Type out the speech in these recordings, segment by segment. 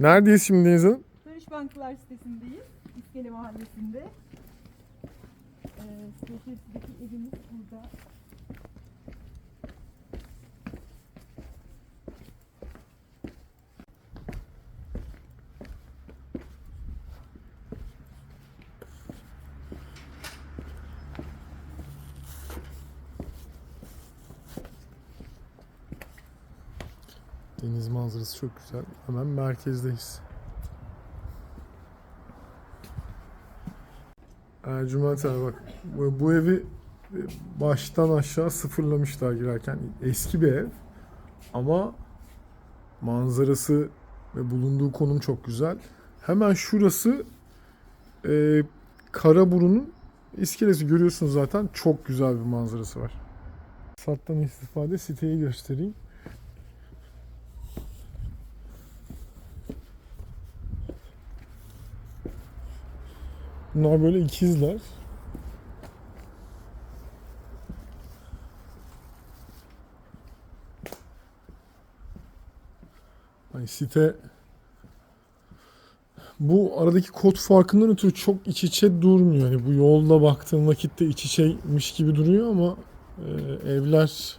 Neredeyiz şimdi Deniz Hanım? Barış Banklar sitesindeyiz. İskele Mahallesi'nde. Ee, site içerisindeki evimiz burada. Deniz manzarası çok güzel. Hemen merkezdeyiz. Ercüment abi bak bu, bu evi baştan aşağı sıfırlamışlar girerken. Eski bir ev ama manzarası ve bulunduğu konum çok güzel. Hemen şurası e, Karaburun'un iskelesi görüyorsunuz zaten. Çok güzel bir manzarası var. Sattan istifade siteyi göstereyim. Bunlar böyle ikizler. Hani site bu aradaki kod farkından ötürü çok iç içe durmuyor. Hani bu yolda baktığın vakitte iç içeymiş gibi duruyor ama e, evler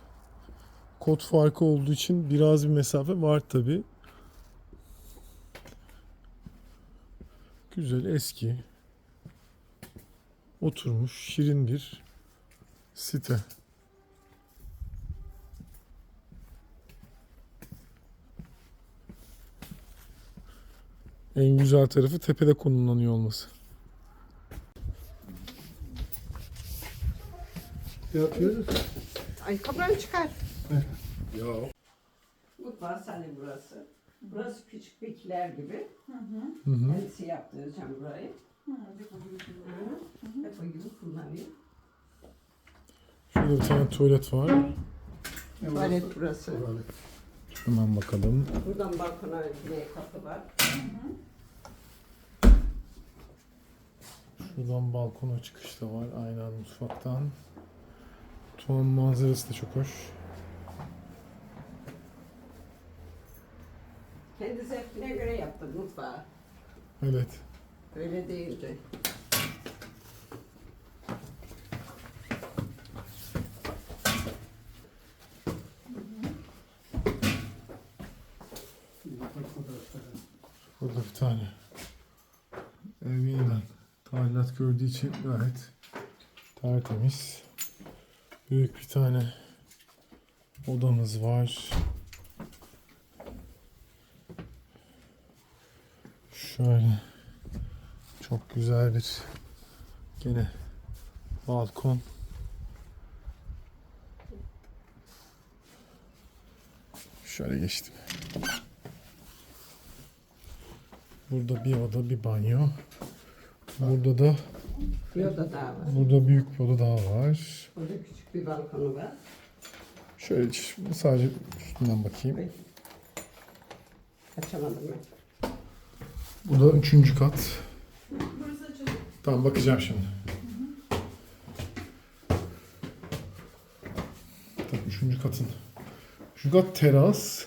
kod farkı olduğu için biraz bir mesafe var tabi. Güzel eski oturmuş şirin bir site. En güzel tarafı tepede konumlanıyor olması. Ne yapıyoruz? Ayakkabılarını çıkar. Ya. Mutfağı sahne burası. Burası küçük bir kiler gibi. Hı hı. Kendisi yaptıracağım burayı. Depo gibi kullanıyor. Şurada bir tane tuvalet var. Tuvalet burası. Hemen bakalım. Buradan balkona yine kapı var. Şuradan balkona çıkış da var. Aynen mutfaktan. Mutfağın manzarası da çok hoş. Kendi zevkine göre yaptı mutfağı. Evet. Öyle değildi. Burada bir tane ev yeniden tadilat gördüğü için gayet tertemiz. Büyük bir tane odamız var. Şöyle çok güzel bir gene balkon. Şöyle geçtim. Burada bir oda, bir banyo. Burada da Bir oda daha var. burada büyük bir oda daha var. Burada küçük bir balkonu var. Şöyle sadece üstünden bakayım. Ay. Açamadım ben. Bu da üçüncü kat. Tamam bakacağım şimdi. Tabii üçüncü katın. Şu kat teras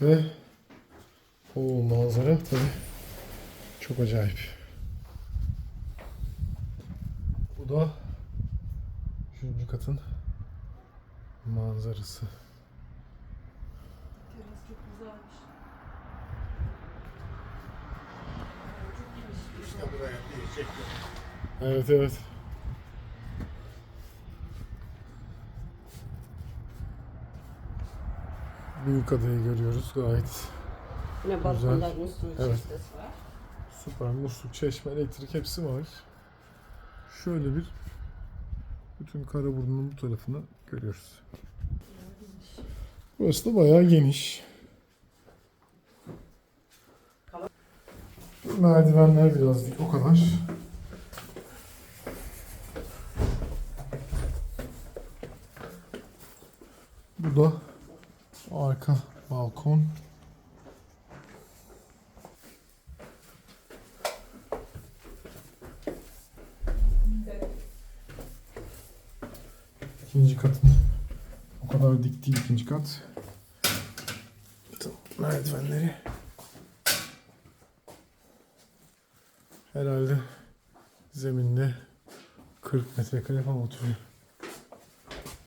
ve o manzara tabii çok acayip. Bu da üçüncü katın manzarası. Teras çok güzelmiş. Evet evet. Büyük adayı görüyoruz gayet Yine balkonların su Evet. çeşmesi var. süper. Musluk, çeşme, elektrik hepsi var. Şöyle bir bütün Karaburun'un bu tarafını görüyoruz. Burası da bayağı geniş. Merdivenler biraz dik o kadar. Bu da arka balkon. İkinci katın o kadar dik değil ikinci kat. Merdivenleri Herhalde zeminde 40 metrekare falan oturuyor.